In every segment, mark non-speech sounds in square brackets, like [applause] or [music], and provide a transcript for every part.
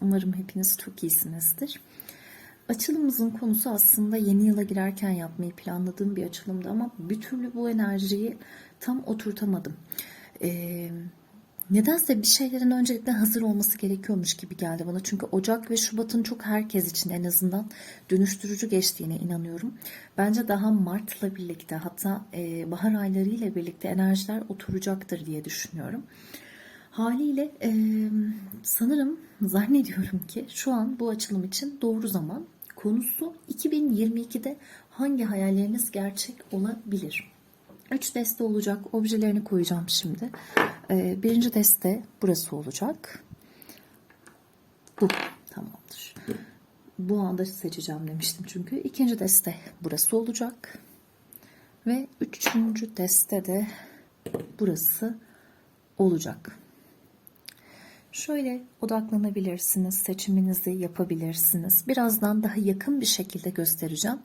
Umarım hepiniz çok iyisinizdir. Açılımımızın konusu aslında yeni yıla girerken yapmayı planladığım bir açılımdı ama bir türlü bu enerjiyi tam oturtamadım. Ee, nedense bir şeylerin öncelikle hazır olması gerekiyormuş gibi geldi bana. Çünkü Ocak ve Şubat'ın çok herkes için en azından dönüştürücü geçtiğine inanıyorum. Bence daha Mart'la birlikte hatta e, bahar ayları ile birlikte enerjiler oturacaktır diye düşünüyorum. Haliyle e, sanırım zannediyorum ki şu an bu açılım için doğru zaman. Konusu 2022'de hangi hayalleriniz gerçek olabilir? 3 deste olacak. Objelerini koyacağım şimdi. E, birinci deste burası olacak. Bu tamamdır. Bu anda seçeceğim demiştim çünkü. İkinci deste burası olacak. Ve üçüncü deste de burası olacak. Şöyle odaklanabilirsiniz, seçiminizi yapabilirsiniz. Birazdan daha yakın bir şekilde göstereceğim.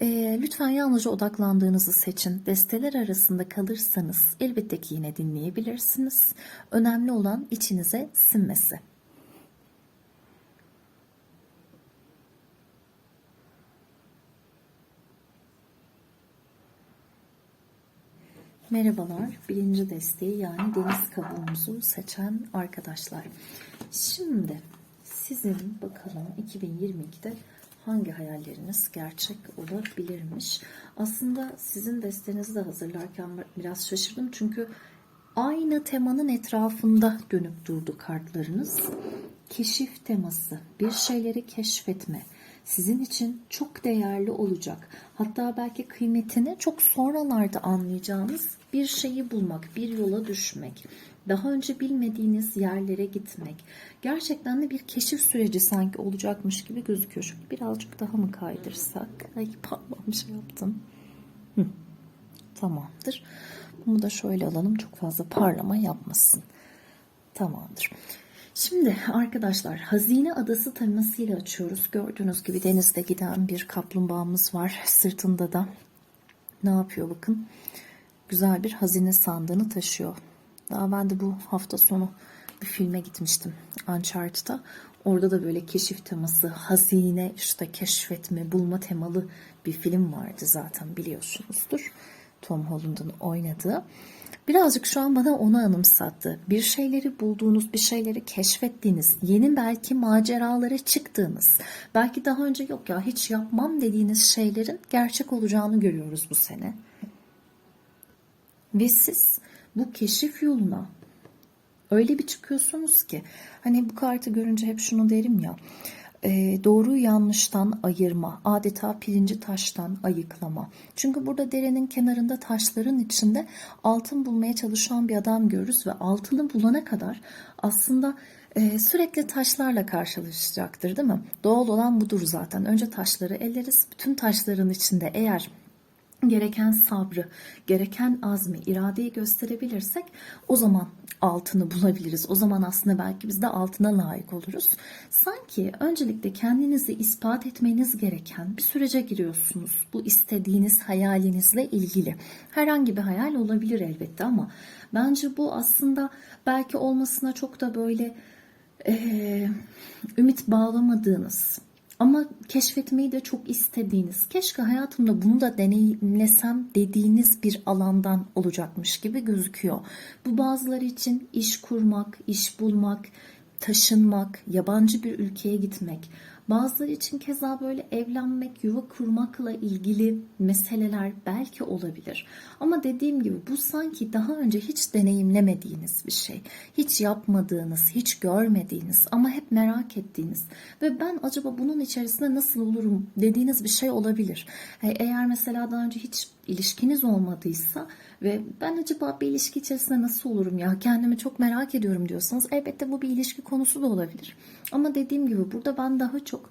Ee, lütfen yalnızca odaklandığınızı seçin. Desteler arasında kalırsanız elbette ki yine dinleyebilirsiniz. Önemli olan içinize sinmesi. Merhabalar. Birinci desteği yani deniz kabuğumuzu seçen arkadaşlar. Şimdi sizin bakalım 2022'de hangi hayalleriniz gerçek olabilirmiş? Aslında sizin destenizi de hazırlarken biraz şaşırdım çünkü aynı temanın etrafında dönüp durdu kartlarınız. Keşif teması, bir şeyleri keşfetme, sizin için çok değerli olacak. Hatta belki kıymetini çok sonralarda anlayacağınız bir şeyi bulmak, bir yola düşmek, daha önce bilmediğiniz yerlere gitmek. Gerçekten de bir keşif süreci sanki olacakmış gibi gözüküyor. Şöyle birazcık daha mı kaydırsak? Ay pardon şey yaptım. Hı. Tamamdır. Bunu da şöyle alalım. Çok fazla parlama yapmasın. Tamamdır. Şimdi arkadaşlar Hazine Adası temasıyla açıyoruz. Gördüğünüz gibi denizde giden bir kaplumbağamız var. Sırtında da ne yapıyor bakın. Güzel bir hazine sandığını taşıyor. Daha ben de bu hafta sonu bir filme gitmiştim. Uncharted'da. Orada da böyle keşif teması, hazine, işte keşfetme, bulma temalı bir film vardı zaten biliyorsunuzdur. Tom Holland'ın oynadığı. Birazcık şu an bana onu anımsattı. Bir şeyleri bulduğunuz, bir şeyleri keşfettiğiniz, yeni belki maceralara çıktığınız, belki daha önce yok ya hiç yapmam dediğiniz şeylerin gerçek olacağını görüyoruz bu sene. Ve siz bu keşif yoluna öyle bir çıkıyorsunuz ki hani bu kartı görünce hep şunu derim ya doğru yanlıştan ayırma, adeta pirinci taştan ayıklama. Çünkü burada derenin kenarında taşların içinde altın bulmaya çalışan bir adam görürüz ve altını bulana kadar aslında e, sürekli taşlarla karşılaşacaktır değil mi? Doğal olan budur zaten. Önce taşları elleriz. Bütün taşların içinde eğer gereken sabrı, gereken azmi, iradeyi gösterebilirsek o zaman altını bulabiliriz. O zaman aslında belki biz de altına layık oluruz. Sanki öncelikle kendinizi ispat etmeniz gereken bir sürece giriyorsunuz. Bu istediğiniz hayalinizle ilgili. Herhangi bir hayal olabilir elbette ama bence bu aslında belki olmasına çok da böyle e, ümit bağlamadığınız, ama keşfetmeyi de çok istediğiniz, keşke hayatımda bunu da deneyimlesem dediğiniz bir alandan olacakmış gibi gözüküyor. Bu bazıları için iş kurmak, iş bulmak, taşınmak, yabancı bir ülkeye gitmek. Bazıları için keza böyle evlenmek, yuva kurmakla ilgili meseleler belki olabilir. Ama dediğim gibi bu sanki daha önce hiç deneyimlemediğiniz bir şey. Hiç yapmadığınız, hiç görmediğiniz ama hep merak ettiğiniz ve ben acaba bunun içerisinde nasıl olurum dediğiniz bir şey olabilir. Eğer mesela daha önce hiç ilişkiniz olmadıysa ve ben acaba bir ilişki içerisinde nasıl olurum ya kendimi çok merak ediyorum diyorsanız elbette bu bir ilişki konusu da olabilir. Ama dediğim gibi burada ben daha çok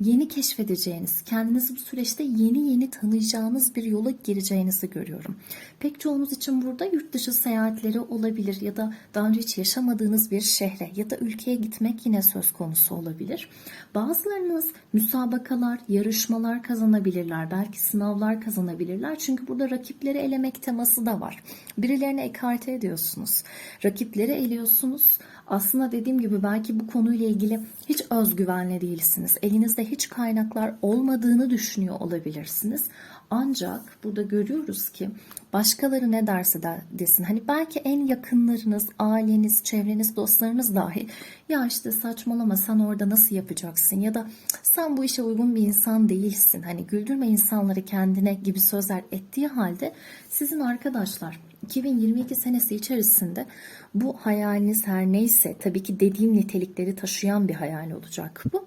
yeni keşfedeceğiniz, kendinizi bu süreçte yeni yeni tanıyacağınız bir yola gireceğinizi görüyorum. Pek çoğunuz için burada yurt dışı seyahatleri olabilir ya da daha önce hiç yaşamadığınız bir şehre ya da ülkeye gitmek yine söz konusu olabilir. Bazılarınız müsabakalar, yarışmalar kazanabilirler, belki sınavlar kazanabilirler. Çünkü burada rakipleri elemek teması da var. Birilerini ekarte ediyorsunuz. Rakipleri eliyorsunuz Aslında dediğim gibi belki bu konuyla ilgili hiç özgüvenli değilsiniz. Elinizde hiç kaynaklar olmadığını düşünüyor olabilirsiniz. Ancak burada görüyoruz ki başkaları ne derse de desin. Hani belki en yakınlarınız, aileniz, çevreniz, dostlarınız dahi ya işte saçmalama sen orada nasıl yapacaksın ya da sen bu işe uygun bir insan değilsin. Hani güldürme insanları kendine gibi sözler ettiği halde sizin arkadaşlar 2022 senesi içerisinde bu hayaliniz her neyse tabii ki dediğim nitelikleri taşıyan bir hayal olacak bu.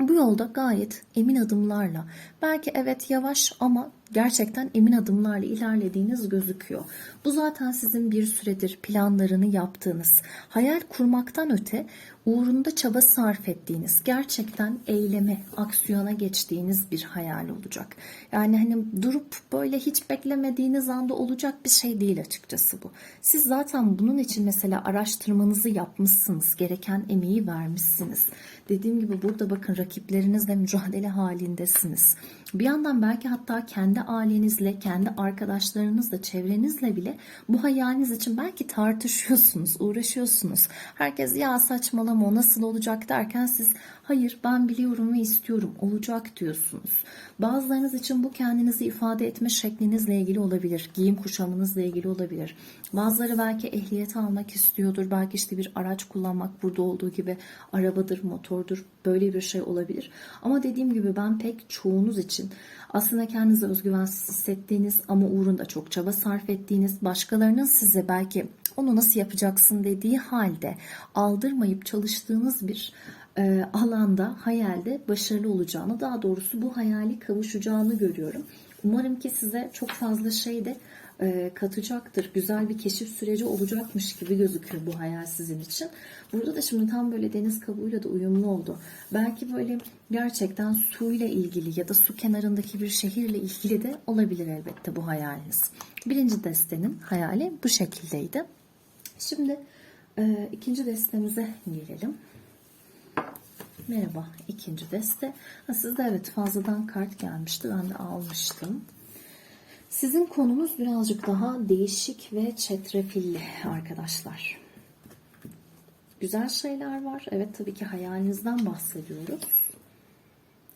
Bu yolda gayet emin adımlarla, belki evet yavaş ama gerçekten emin adımlarla ilerlediğiniz gözüküyor. Bu zaten sizin bir süredir planlarını yaptığınız, hayal kurmaktan öte uğrunda çaba sarf ettiğiniz, gerçekten eyleme, aksiyona geçtiğiniz bir hayal olacak. Yani hani durup böyle hiç beklemediğiniz anda olacak bir şey değil açıkçası bu. Siz zaten bunun için mesela araştırmanızı yapmışsınız, gereken emeği vermişsiniz. Dediğim gibi burada bakın rakiplerinizle mücadele halindesiniz. Bir yandan belki hatta kendi ailenizle, kendi arkadaşlarınızla, çevrenizle bile bu hayaliniz için belki tartışıyorsunuz, uğraşıyorsunuz. Herkes ya saçmalama o nasıl olacak derken siz hayır ben biliyorum ve istiyorum olacak diyorsunuz. Bazılarınız için bu kendinizi ifade etme şeklinizle ilgili olabilir. Giyim kuşamınızla ilgili olabilir. Bazıları belki ehliyet almak istiyordur. Belki işte bir araç kullanmak burada olduğu gibi arabadır, motordur. Böyle bir şey olabilir. Ama dediğim gibi ben pek çoğunuz için aslında kendinizi özgüvensiz hissettiğiniz ama uğrunda çok çaba sarf ettiğiniz, başkalarının size belki onu nasıl yapacaksın dediği halde aldırmayıp çalıştığınız bir e, alanda, hayalde başarılı olacağını, daha doğrusu bu hayali kavuşacağını görüyorum. Umarım ki size çok fazla şey de e, katacaktır. Güzel bir keşif süreci olacakmış gibi gözüküyor bu hayal sizin için. Burada da şimdi tam böyle deniz kabuğuyla da uyumlu oldu. Belki böyle gerçekten suyla ilgili ya da su kenarındaki bir şehirle ilgili de olabilir elbette bu hayaliniz. Birinci destenin hayali bu şekildeydi. Şimdi e, ikinci destemize gelelim. Merhaba ikinci deste. Ha, sizde evet fazladan kart gelmişti. Ben de almıştım. Sizin konunuz birazcık daha değişik ve çetrefilli arkadaşlar. Güzel şeyler var. Evet tabii ki hayalinizden bahsediyoruz.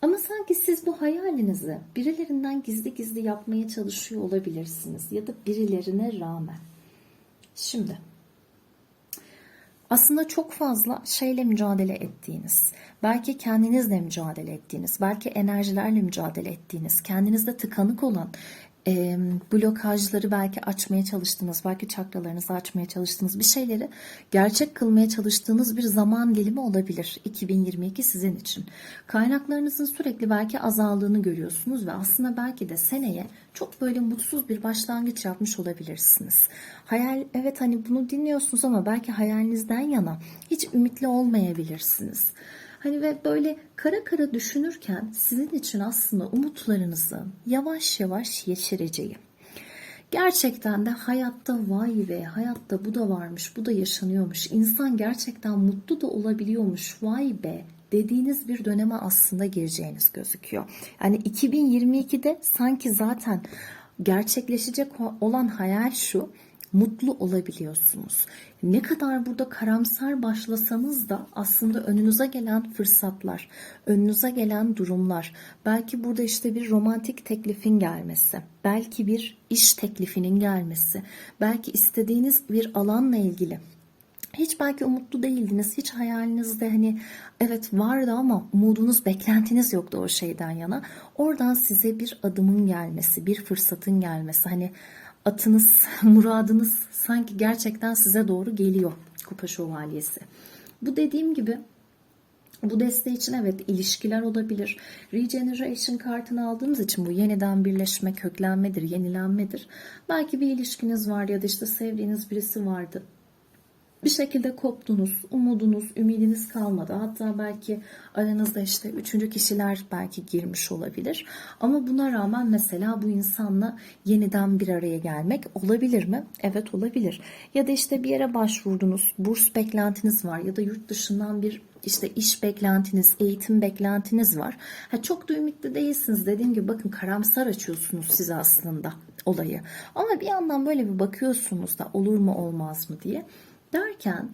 Ama sanki siz bu hayalinizi birilerinden gizli gizli yapmaya çalışıyor olabilirsiniz. Ya da birilerine rağmen. Şimdi aslında çok fazla şeyle mücadele ettiğiniz, belki kendinizle mücadele ettiğiniz, belki enerjilerle mücadele ettiğiniz, kendinizde tıkanık olan e, blokajları belki açmaya çalıştığınız, belki çakralarınızı açmaya çalıştığınız bir şeyleri gerçek kılmaya çalıştığınız bir zaman dilimi olabilir 2022 sizin için. Kaynaklarınızın sürekli belki azaldığını görüyorsunuz ve aslında belki de seneye çok böyle mutsuz bir başlangıç yapmış olabilirsiniz. Hayal evet hani bunu dinliyorsunuz ama belki hayalinizden yana hiç ümitli olmayabilirsiniz. Hani ve böyle kara kara düşünürken sizin için aslında umutlarınızı yavaş yavaş yeşereceği. Gerçekten de hayatta vay be hayatta bu da varmış bu da yaşanıyormuş. İnsan gerçekten mutlu da olabiliyormuş vay be dediğiniz bir döneme aslında gireceğiniz gözüküyor. Yani 2022'de sanki zaten gerçekleşecek olan hayal şu mutlu olabiliyorsunuz. Ne kadar burada karamsar başlasanız da aslında önünüze gelen fırsatlar, önünüze gelen durumlar, belki burada işte bir romantik teklifin gelmesi, belki bir iş teklifinin gelmesi, belki istediğiniz bir alanla ilgili hiç belki umutlu değildiniz. Hiç hayalinizde hani evet vardı ama umudunuz, beklentiniz yoktu o şeyden yana. Oradan size bir adımın gelmesi, bir fırsatın gelmesi. Hani atınız, [laughs] muradınız sanki gerçekten size doğru geliyor Kupa Şövalyesi. Bu dediğim gibi bu deste için evet ilişkiler olabilir. Regeneration kartını aldığımız için bu yeniden birleşme, köklenmedir, yenilenmedir. Belki bir ilişkiniz var ya da işte sevdiğiniz birisi vardı bir şekilde koptunuz, umudunuz, ümidiniz kalmadı. Hatta belki aranızda işte üçüncü kişiler belki girmiş olabilir. Ama buna rağmen mesela bu insanla yeniden bir araya gelmek olabilir mi? Evet olabilir. Ya da işte bir yere başvurdunuz, burs beklentiniz var ya da yurt dışından bir işte iş beklentiniz, eğitim beklentiniz var. Ha, çok da ümitli değilsiniz. Dediğim gibi bakın karamsar açıyorsunuz siz aslında olayı. Ama bir yandan böyle bir bakıyorsunuz da olur mu olmaz mı diye derken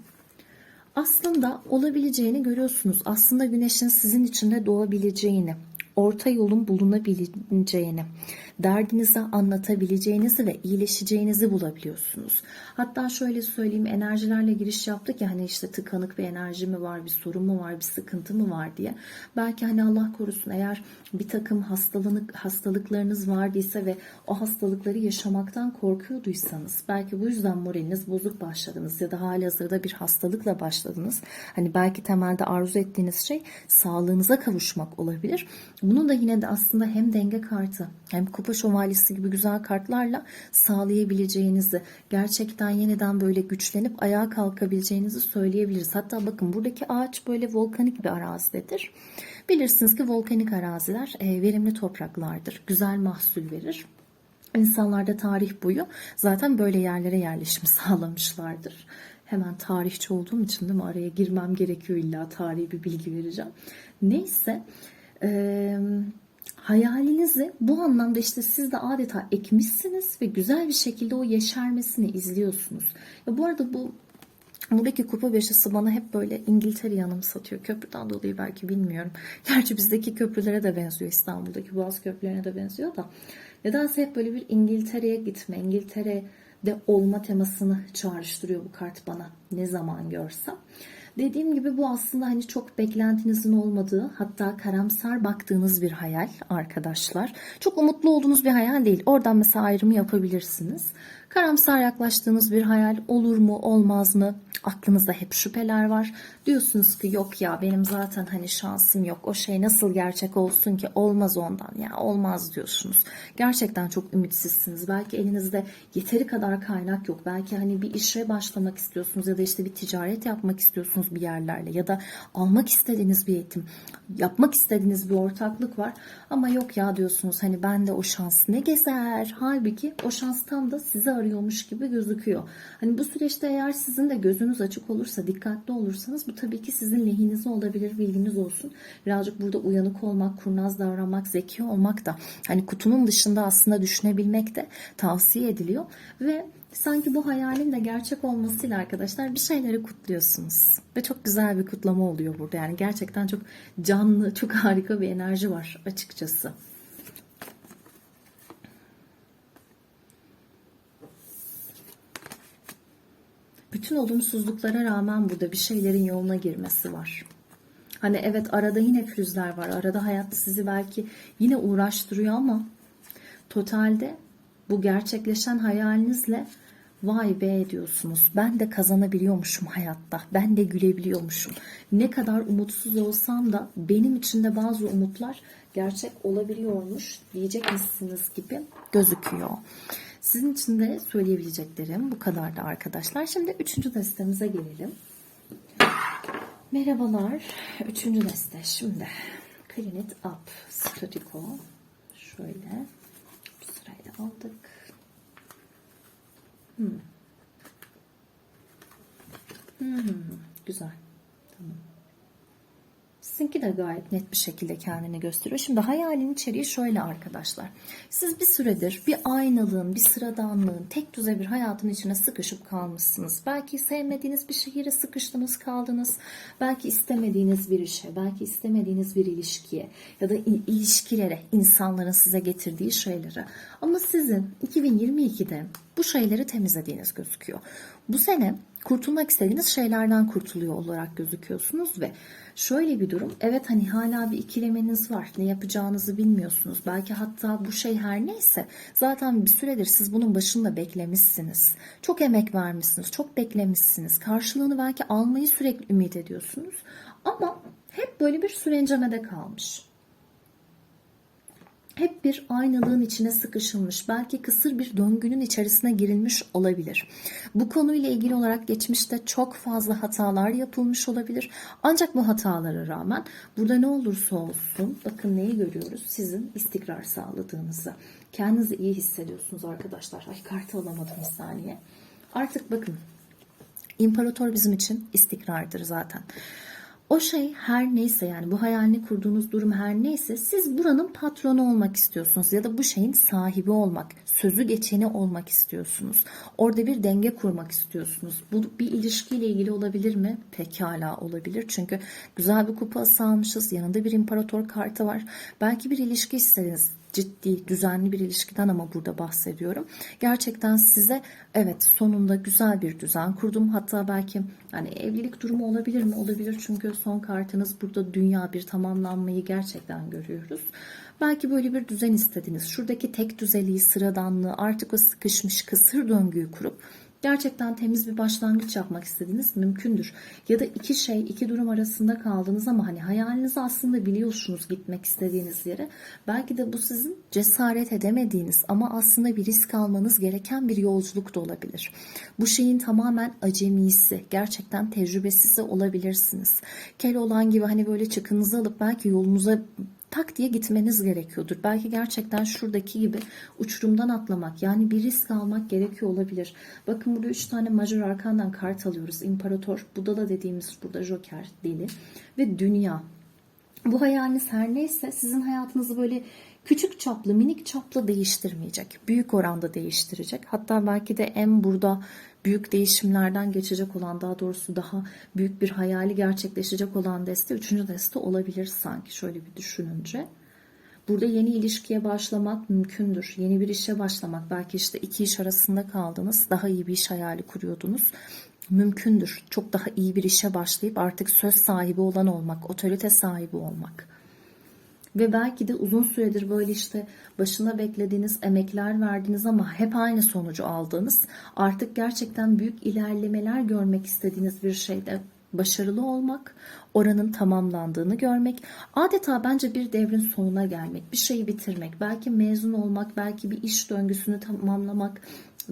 aslında olabileceğini görüyorsunuz. Aslında güneşin sizin içinde doğabileceğini, orta yolun bulunabileceğini, derdinizi anlatabileceğinizi ve iyileşeceğinizi bulabiliyorsunuz. Hatta şöyle söyleyeyim enerjilerle giriş yaptık ya hani işte tıkanık bir enerji mi var, bir sorun mu var, bir sıkıntı mı var diye. Belki hani Allah korusun eğer bir takım hastalık hastalıklarınız vardıysa ve o hastalıkları yaşamaktan korkuyorduysanız belki bu yüzden moraliniz bozuk başladınız ya da hali hazırda bir hastalıkla başladınız. Hani belki temelde arzu ettiğiniz şey sağlığınıza kavuşmak olabilir. Bunu da yine de aslında hem denge kartı hem kupa şövalyesi gibi güzel kartlarla sağlayabileceğinizi, gerçekten yeniden böyle güçlenip ayağa kalkabileceğinizi söyleyebiliriz. Hatta bakın buradaki ağaç böyle volkanik bir arazidedir. Bilirsiniz ki volkanik araziler e, verimli topraklardır. Güzel mahsul verir. İnsanlar da tarih boyu zaten böyle yerlere yerleşim [laughs] sağlamışlardır. Hemen tarihçi olduğum için değil mi araya girmem gerekiyor illa tarihi bir bilgi vereceğim. Neyse e, hayalinizi bu anlamda işte siz de adeta ekmişsiniz ve güzel bir şekilde o yeşermesini izliyorsunuz. Ya bu arada bu Buradaki kupa beşisi bana hep böyle İngiltere'yi anımsatıyor. Köprüden dolayı belki bilmiyorum. [laughs] Gerçi bizdeki köprülere de benziyor. İstanbul'daki Boğaz köprülerine de benziyor da. Nedense hep böyle bir İngiltere'ye gitme, İngiltere'de olma temasını çağrıştırıyor bu kart bana. Ne zaman görsem. Dediğim gibi bu aslında hani çok beklentinizin olmadığı hatta karamsar baktığınız bir hayal arkadaşlar. Çok umutlu olduğunuz bir hayal değil. Oradan mesela ayrımı yapabilirsiniz. Karamsar yaklaştığınız bir hayal olur mu olmaz mı? Aklınızda hep şüpheler var. Diyorsunuz ki yok ya benim zaten hani şansım yok. O şey nasıl gerçek olsun ki olmaz ondan ya olmaz diyorsunuz. Gerçekten çok ümitsizsiniz. Belki elinizde yeteri kadar kaynak yok. Belki hani bir işe başlamak istiyorsunuz ya da işte bir ticaret yapmak istiyorsunuz bir yerlerle ya da almak istediğiniz bir eğitim, yapmak istediğiniz bir ortaklık var. Ama yok ya diyorsunuz hani ben de o şans ne gezer. Halbuki o şans tam da sizi arıyormuş gibi gözüküyor. Hani bu süreçte eğer sizin de gözünüz açık olursa, dikkatli olursanız bu tabii ki sizin lehinize olabilir bilginiz olsun. Birazcık burada uyanık olmak, kurnaz davranmak, zeki olmak da hani kutunun dışında aslında düşünebilmek de tavsiye ediliyor ve sanki bu hayalin de gerçek olmasıyla arkadaşlar bir şeyleri kutluyorsunuz. Ve çok güzel bir kutlama oluyor burada. Yani gerçekten çok canlı, çok harika bir enerji var açıkçası. Bütün olumsuzluklara rağmen burada bir şeylerin yoluna girmesi var. Hani evet arada yine pürüzler var. Arada hayat sizi belki yine uğraştırıyor ama totalde bu gerçekleşen hayalinizle vay be diyorsunuz. Ben de kazanabiliyormuşum hayatta. Ben de gülebiliyormuşum. Ne kadar umutsuz olsam da benim içinde bazı umutlar gerçek olabiliyormuş diyecek misiniz gibi gözüküyor. Sizin için de söyleyebileceklerim bu kadar da arkadaşlar. Şimdi üçüncü destemize gelelim. Merhabalar. Üçüncü deste. Şimdi Clean It Up Stratiko. Şöyle bu sırayla aldık. Hmm. Hmm, güzel. Sizinki de gayet net bir şekilde kendini gösteriyor. Şimdi hayalin içeriği şöyle arkadaşlar. Siz bir süredir bir aynalığın, bir sıradanlığın, tek düze bir hayatın içine sıkışıp kalmışsınız. Belki sevmediğiniz bir şehire sıkıştınız kaldınız. Belki istemediğiniz bir işe, belki istemediğiniz bir ilişkiye ya da ilişkilere, insanların size getirdiği şeylere. Ama sizin 2022'de bu şeyleri temizlediğiniz gözüküyor. Bu sene kurtulmak istediğiniz şeylerden kurtuluyor olarak gözüküyorsunuz ve şöyle bir durum. Evet hani hala bir ikilemeniz var. Ne yapacağınızı bilmiyorsunuz. Belki hatta bu şey her neyse zaten bir süredir siz bunun başında beklemişsiniz. Çok emek vermişsiniz çok beklemişsiniz. Karşılığını belki almayı sürekli ümit ediyorsunuz. Ama hep böyle bir sürencemede kalmış hep bir aynalığın içine sıkışılmış, belki kısır bir döngünün içerisine girilmiş olabilir. Bu konuyla ilgili olarak geçmişte çok fazla hatalar yapılmış olabilir. Ancak bu hatalara rağmen burada ne olursa olsun bakın neyi görüyoruz? Sizin istikrar sağladığınızı. Kendinizi iyi hissediyorsunuz arkadaşlar. Ay kartı alamadım bir saniye. Artık bakın İmparator bizim için istikrardır zaten. O şey her neyse yani bu hayalini kurduğunuz durum her neyse siz buranın patronu olmak istiyorsunuz ya da bu şeyin sahibi olmak, sözü geçeni olmak istiyorsunuz. Orada bir denge kurmak istiyorsunuz. Bu bir ilişkiyle ilgili olabilir mi? Pekala olabilir. Çünkü güzel bir kupa almışız. Yanında bir imparator kartı var. Belki bir ilişki istediniz ciddi, düzenli bir ilişkiden ama burada bahsediyorum. Gerçekten size evet sonunda güzel bir düzen kurdum. Hatta belki hani evlilik durumu olabilir mi? Olabilir çünkü son kartınız burada dünya bir tamamlanmayı gerçekten görüyoruz. Belki böyle bir düzen istediniz. Şuradaki tek düzeliği, sıradanlığı, artık o sıkışmış kısır döngüyü kurup gerçekten temiz bir başlangıç yapmak istediğiniz mümkündür. Ya da iki şey, iki durum arasında kaldınız ama hani hayalinizi aslında biliyorsunuz gitmek istediğiniz yere. Belki de bu sizin cesaret edemediğiniz ama aslında bir risk almanız gereken bir yolculuk da olabilir. Bu şeyin tamamen acemisi, gerçekten tecrübesizi olabilirsiniz. Kel olan gibi hani böyle çıkınızı alıp belki yolunuza tak diye gitmeniz gerekiyordur. Belki gerçekten şuradaki gibi uçurumdan atlamak yani bir risk almak gerekiyor olabilir. Bakın burada 3 tane majör arkandan kart alıyoruz. İmparator, Budala dediğimiz burada Joker, deli ve dünya. Bu hayaliniz her neyse sizin hayatınızı böyle küçük çaplı, minik çaplı değiştirmeyecek. Büyük oranda değiştirecek. Hatta belki de en burada büyük değişimlerden geçecek olan daha doğrusu daha büyük bir hayali gerçekleşecek olan deste üçüncü deste olabilir sanki şöyle bir düşününce. Burada yeni ilişkiye başlamak mümkündür. Yeni bir işe başlamak. Belki işte iki iş arasında kaldınız. Daha iyi bir iş hayali kuruyordunuz. Mümkündür. Çok daha iyi bir işe başlayıp artık söz sahibi olan olmak, otorite sahibi olmak. Ve belki de uzun süredir böyle işte başına beklediğiniz emekler verdiğiniz ama hep aynı sonucu aldığınız artık gerçekten büyük ilerlemeler görmek istediğiniz bir şeyde başarılı olmak, oranın tamamlandığını görmek, adeta bence bir devrin sonuna gelmek, bir şeyi bitirmek, belki mezun olmak, belki bir iş döngüsünü tamamlamak,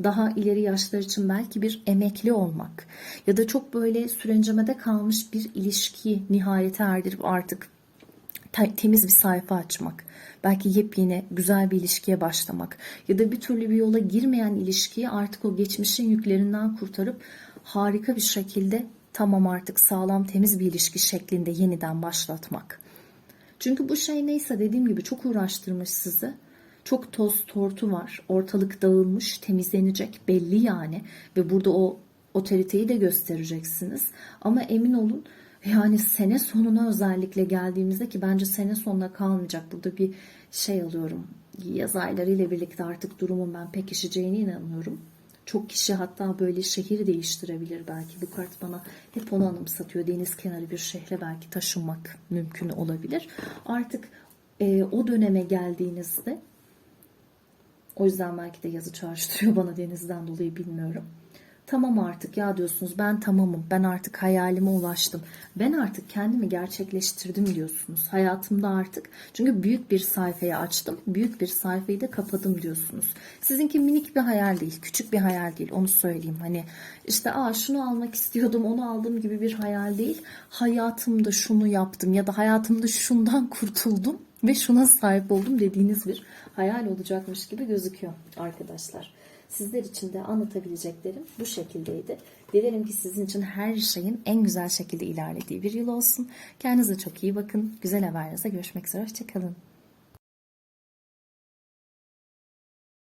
daha ileri yaşlar için belki bir emekli olmak ya da çok böyle sürencemede kalmış bir ilişkiyi nihayete erdirip artık temiz bir sayfa açmak. Belki yepyeni güzel bir ilişkiye başlamak ya da bir türlü bir yola girmeyen ilişkiyi artık o geçmişin yüklerinden kurtarıp harika bir şekilde tamam artık sağlam temiz bir ilişki şeklinde yeniden başlatmak. Çünkü bu şey neyse dediğim gibi çok uğraştırmış sizi. Çok toz tortu var. Ortalık dağılmış, temizlenecek belli yani. Ve burada o otoriteyi de göstereceksiniz. Ama emin olun yani sene sonuna özellikle geldiğimizde ki bence sene sonuna kalmayacak. Burada bir şey alıyorum. Yaz ayları ile birlikte artık durumun ben pekişeceğine inanıyorum. Çok kişi hatta böyle şehir değiştirebilir belki. Bu kart bana hep onu anımsatıyor. Deniz kenarı bir şehre belki taşınmak mümkün olabilir. Artık e, o döneme geldiğinizde o yüzden belki de yazı çağrıştırıyor [laughs] bana denizden dolayı bilmiyorum. Tamam artık ya diyorsunuz ben tamamım ben artık hayalime ulaştım. Ben artık kendimi gerçekleştirdim diyorsunuz. Hayatımda artık çünkü büyük bir sayfayı açtım. Büyük bir sayfayı da kapadım diyorsunuz. Sizinki minik bir hayal değil küçük bir hayal değil onu söyleyeyim. Hani işte aa şunu almak istiyordum onu aldım gibi bir hayal değil. Hayatımda şunu yaptım ya da hayatımda şundan [laughs] kurtuldum ve şuna sahip oldum dediğiniz bir hayal olacakmış gibi gözüküyor arkadaşlar. Sizler için de anlatabileceklerim bu şekildeydi. Dilerim ki sizin için her şeyin en güzel şekilde ilerlediği bir yıl olsun. Kendinize çok iyi bakın. Güzel haberlerinize görüşmek üzere. Hoşçakalın.